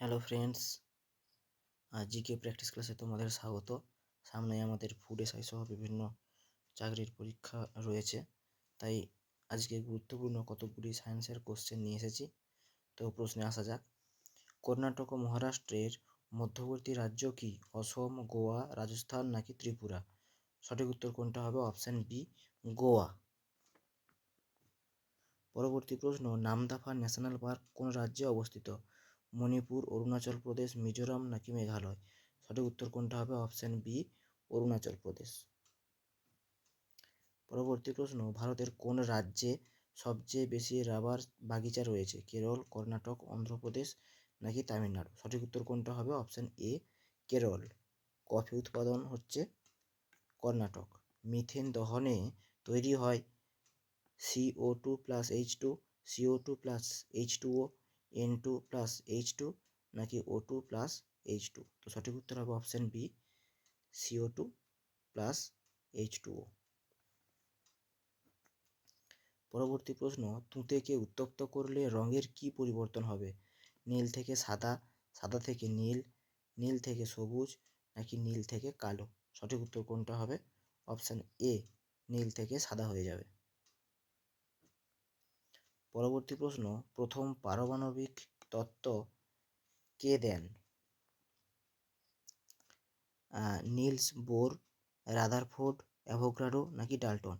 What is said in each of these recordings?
Hello friends আজ GK practice ক্লাসে তোমাদের স্বাগত। সামনে আমাদের ফুড এসআই সহ বিভিন্ন চাকরির পরীক্ষা রয়েছে। তাই আজকে গুরুত্বপূর্ণ কতগুলি সায়েন্সের কোশ্চেন নিয়ে এসেছি। তো প্রশ্নে আসা যাক। কর্ণাটক ও মহারাষ্ট্রের মধ্যবর্তী রাজ্য কি? অসম, গোয়া, রাজস্থান নাকি ত্রিপুরা? সঠিক উত্তর কোনটা হবে? Option B Goa. পরবর্তী প্রশ্ন, নামদাফা ন্যাশনাল পার্ক কোন রাজ্যে অবস্থিত? মণিপুর, অরুণাচল প্রদেশ, মিজোরাম নাকি মেঘালয়? সঠিক উত্তর কোনটা হবে? Option B, Arunachal Pradesh. পরবর্তী প্রশ্ন, ভারতের কোন রাজ্যে সবচেয়ে বেশি রাবার বাগিচা রয়েছে? কেরল, কর্ণাটক, অন্ধ্রপ্রদেশ নাকি তামিলনাড়ু? সঠিক উত্তর কোনটা হবে? অপশান এ, কেরল। কফি উৎপাদন হচ্ছে কর্ণাটক। মিথেন দহনে তৈরি হয় CO two plus H two CO two plus H two O N two plus H two নাকি O two plus H two তো সঠিক উত্তর হবে option B CO two plus H two O পরবর্তী প্রশ্ন, তুঁতেকে উত্তপ্ত করলে রঙের কি পরিবর্তন হবে? নীল থেকে সাদা সাদা থেকে নীল নীল থেকে সবুজ নাকি নীল থেকে কালো? সঠিক উত্তর কোনটা হবে? অপশান এ নীল থেকে সাদা হয়ে যাবে। পরবর্তী প্রশ্ন, প্রথম পারমাণবিক তত্ত্ব কে দেন? নিলস, বোর, রাদারফোর্ড, অ্যাভোগ্রাডো নাকি ডাল্টন?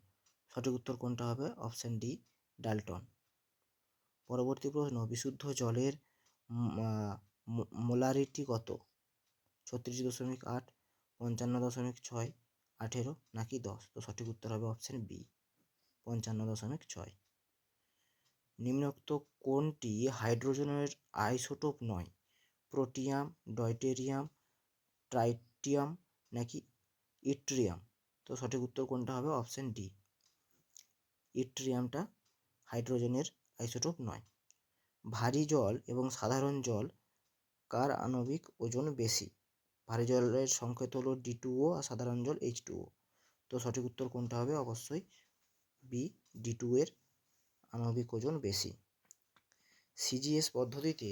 সঠিক উত্তর কোনটা হবে? Option D, Dalton. পরবর্তী প্রশ্ন, বিশুদ্ধ জলের মোলারিটি কত? ছত্রিশ দশমিক আট, পঞ্চান্ন দশমিক ছয়, আঠেরো নাকি দশ? তো সঠিক উত্তর হবে অপশান বি, পঞ্চান্ন দশমিক ছয়। নিম্নোক্ত কোনটি হাইড্রোজেনের আইসোটোপ নয়, প্রোটিয়াম, ডয়টেরিয়াম, ট্রাইটিয়াম নাকি ইট্রিয়াম? তো সঠিক উত্তর কোনটা হবে? Option D. ইট্রিয়ামটা হাইড্রোজেনের আইসোটোপ নয়। ভারী জল এবং সাধারণ জল কার আণবিক ওজন বেশি? ভারী জলের সংকেত হলো ডি টু ও আর সাধারণ জল এইচ টু ও। তো সঠিক উত্তর কোনটা হবে? অবশ্যই বি, ডি টু এর আণবিক ওজন বেশি। সিজিএস পদ্ধতিতে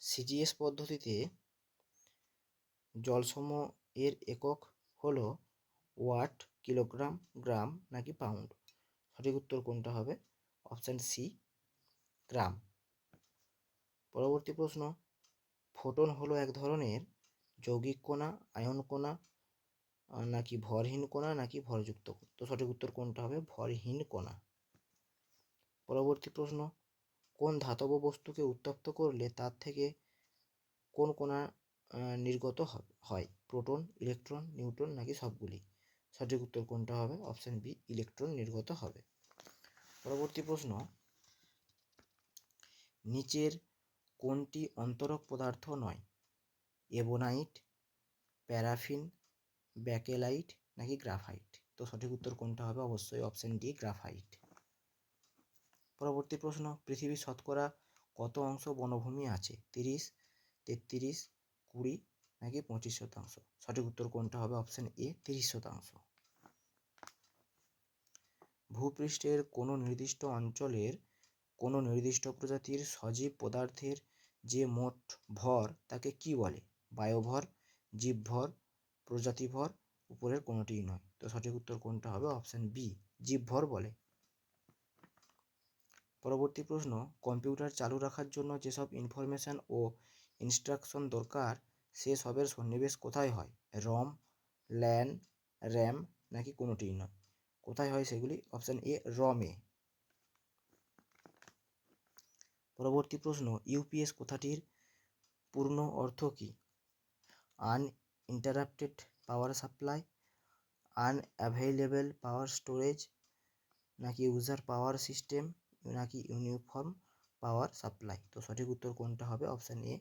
সিজিএস পদ্ধতিতে জলসম এর একক হলো ওয়াট, কিলোগ্রাম, গ্রাম নাকি পাউন্ড? সঠিক উত্তর কোনটা হবে? Option C gram. পরবর্তী প্রশ্ন, ফোটন হলো এক ধরনের যৌগিক কণা, আয়ন কণা নাকি ভরহীন কণা নাকি ভরযুক্ত তো সঠিক উত্তর কোনটা হবে? ভরহীন কণা। পরবর্তী প্রশ্ন, কোন ধাতব বস্তুকে উত্তপ্ত করলে তার থেকে কোন কণা নির্গত হয়? প্রোটন, ইলেকট্রন, নিউট্রন নাকি সবগুলি? সঠিক উত্তর কোনটা হবে? অপশান বি, ইলেকট্রন নির্গত হবে। পরবর্তী প্রশ্ন, নিচের কোনটি অন্তরক পদার্থ নয়? এবোনাইট, প্যারাফিন ব্যাকেলাইট নাকি গ্রাফাইট? তো সঠিক উত্তর কোনটা হবে? অবশ্যই অপশান ডি, গ্রাফাইট। পরবর্তী প্রশ্ন, পৃথিবীর শতকরা কত অংশ বনভূমি আছে? তিরিশ, তেত্রিশ, কুড়ি নাকি পঁচিশ শতাংশ? সঠিক উত্তর কোনটা হবে? অপশান এ তিরিশ শতাংশ। ভূপৃষ্ঠের কোনো নির্দিষ্ট অঞ্চলের কোনো নির্দিষ্ট প্রজাতির সজীব পদার্থের যে মোট ভর, তাকে কি বলে? বায়ুভর, জীবভর প্রজাতিভর উপরের কোনোটিই নয়। তো সঠিক উত্তর কোনটা হবে? অপশান বি জীবভর বলে। পরবর্তী প্রশ্ন, কম্পিউটার চালু রাখার জন্য যেসব ইনফরমেশান ও ইনস্ট্রাকশন দরকার, সে সবের সন্নিবেশ কোথায় হয়? রম ল্যান র্যাম নাকি কোনোটিই নয়? কোথায় হয় সেগুলি? Option A. রমে পরবর্তী প্রশ্ন ইউপিএস কথাটির পূর্ণ অর্থ কী? Uninterrupted power supply unavailable power storage নাকি ইউজার পাওয়ার সিস্টেম নাকি ইউনিফর্ম পাওয়ার সাপ্লাই তো সঠিক উত্তর কোনটা হবে? Option A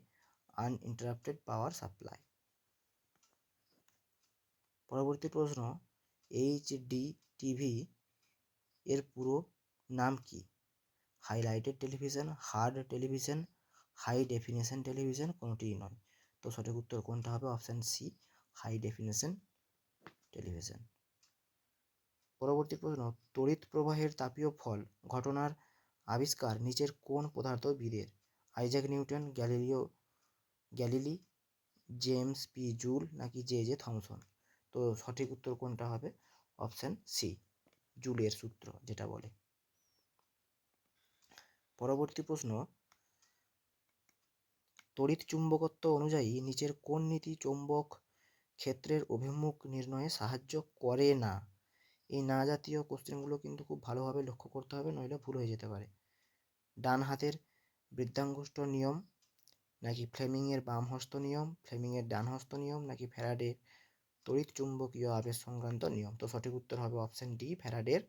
uninterrupted power supply পরবর্তী প্রশ্ন এইচ ডি টিভি এর পুরো নাম কি? Highlighted television hard television high definition television কোনোটিই নয়। তো সঠিক উত্তর কোনটা হবে? Option C high definition television পরবর্তী প্রশ্ন, তড়িৎ প্রবাহের তাপীয় ফল ঘটনার আবিষ্কার নিচের কোন পদার্থ পদার্থবিদের Isaac Newton, Galileo, Galilei, James P Joule নাকি জে জে থমসন? তো সঠিক উত্তর কোনটা হবে? অপশান সি জুলের সূত্র যেটা বলে। পরবর্তী প্রশ্ন তড়িৎ চুম্বকত্ব অনুযায়ী নিচের কোন নীতি চৌম্বক ক্ষেত্রের অভিমুখ নির্ণয়ে সাহায্য করে না? এই না জাতীয় কোশ্চেনগুলো কিন্তু খুব ভালোভাবে লক্ষ্য করতে হবে, নইলে ভুল হয়ে যেতে পারে। ডান হাতের বৃদ্ধাঙ্গুষ্ঠ নিয়ম, নাকি ফ্লেমিংয়ের বাম হস্ত নিয়ম, ফ্লেমিংয়ের ডান হস্ত নিয়ম, নাকি ফ্যারাডের তড়িৎ চুম্বকীয় আবেশ সংক্রান্ত নিয়ম? তো সঠিক উত্তর হবে অপশন ডি, ফ্যারাডের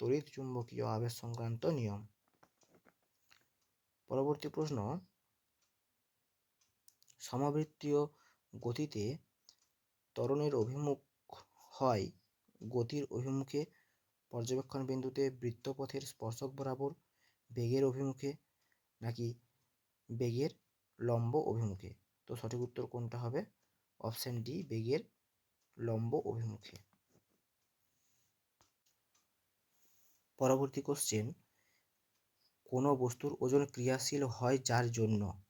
তড়িৎ চুম্বকীয় আবেশ সংক্রান্ত নিয়ম। পরবর্তী প্রশ্ন সমবৃত্তীয় গতিতে ত্বরণের অভিমুখ হয়। গতির অভিমুখে পর্যবেক্ষণ বিন্দুতে বৃত্তপথের স্পর্শক বরাবর বেগের অভিমুখে নাকি বেগের লম্ব অভিমুখে? তো সঠিক উত্তর কোনটা হবে? অপশন ডি, বেগের লম্ব অভিমুখে। পরবর্তী কোশ্চেন কোনো বস্তুর ওজন ক্রিয়াশীল হয় যার জন্য?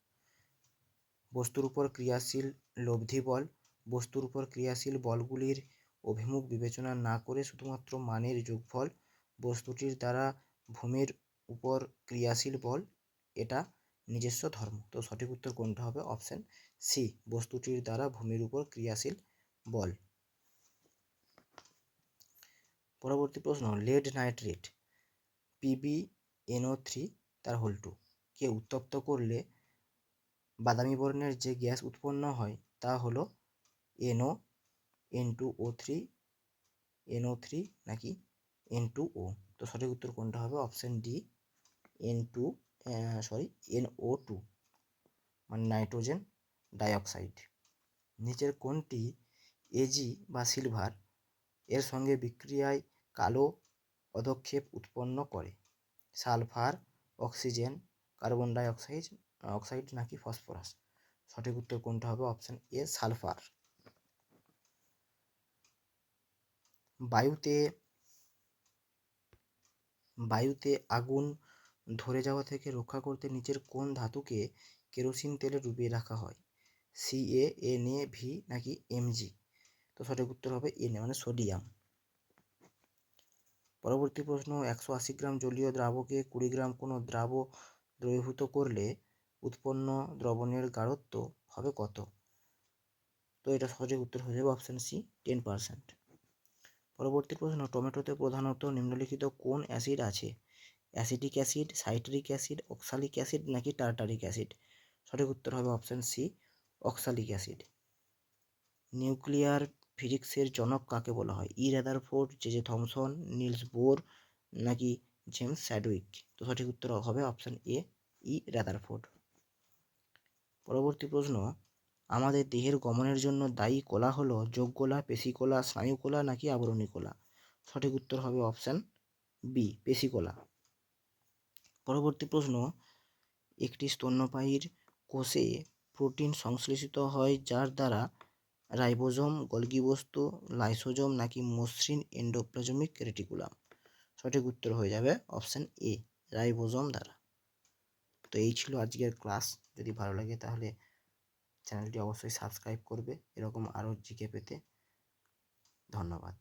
বস্তুর উপর ক্রিয়াশীল লব্ধি বল, বস্তুর উপর ক্রিয়াশীল বলগুলির অভিমুখ বিবেচনা না করে শুধুমাত্র মানের যোগফল বস্তুটির দ্বারা ভূমির উপর ক্রিয়াশীল বল, এটা নিজস্ব ধর্ম। তো সঠিক উত্তর কোনটা হবে? অপশান সি, বস্তুটির দ্বারা ভূমির উপর ক্রিয়াশীল বল। পরবর্তী প্রশ্ন, lead nitrate PB NO three তার হোল টু কে উত্তপ্ত করলে বাদামি বর্ণের যে গ্যাস উৎপন্ন হয় তা হলো NO N two O three NO three নাকি এন টু ও তো সঠিক উত্তর কোনটা হবে? Option D N two sorry N O two মানে নাইট্রোজেন ডাইঅক্সাইড। নিচের কোনটি এজি বা সিলভার, এর সঙ্গে বিক্রিয়ায় কালো পদক্ষেপ উৎপন্ন করে? Sulphur, oxygen, carbon dioxide oxide নাকি ফসফরাস? সঠিক উত্তর কোনটা হবে? Option A, sulphur. বায়ুতে বায়ুতে আগুন ধরে যাওয়া থেকে রক্ষা করতে নিচের কোন ধাতুকে কেরোসিন তেলে ডুবিয়ে রাখা হয়? C, A N A V নাকি এমজি তো সঠিক উত্তর হবে এন মানে সোডিয়াম। পরবর্তী প্রশ্ন, একশো আশি গ্রাম জলীয় দ্রাবকে কুড়ি গ্রাম কোনো দ্রাব দ্রবীভূত করলে উৎপন্ন দ্রবণের গাঢ়ত্ব হবে কত? তো এটা সঠিক উত্তর হয়ে যাবে অপশান সি টেন পারসেন্ট পরবর্তী প্রশ্ন, টমেটোতে প্রধানত নিম্নলিখিত কোন অ্যাসিড আছে? Acetic acid citric acid oxalic acid নাকি টার্টারিক অ্যাসিড সঠিক উত্তর হবে option C oxalic acid nuclear ফিজিক্সের জনক কাকে বলা হয়? E Rutherford J J Thomson Niels Bohr নাকি জেমস স্যাডউইক তো সঠিক উত্তর হবে অপশান এ ই রেদারফোর্ড পরবর্তী প্রশ্ন, আমাদের দেহের গমনের জন্য দায়ী কলা হলো যোগকলা পেশিকলা স্নায়ুকলা নাকি আবরণী কলা? সঠিক উত্তর হবে অপশান বি পেশিকলা পরবর্তী প্রশ্ন, একটি স্তন্যপায়ীর কোষে প্রোটিন সংশ্লেষিত হয় যার দ্বারা রাইবোজোম গলগি বস্তু লাইসোজোম নাকি মসৃণ এন্ডোপ্লাজমিক রেটিকুলাম? সঠিক উত্তর হয়ে যাবে অপশান এ, রাইবোজোম দ্বারা। তো এই ছিল আজকের ক্লাস। যদি ভালো লাগে তাহলে চ্যানেলটি অবশ্যই সাবস্ক্রাইব করবে। এরকম আরও জিকে পেতে। ধন্যবাদ।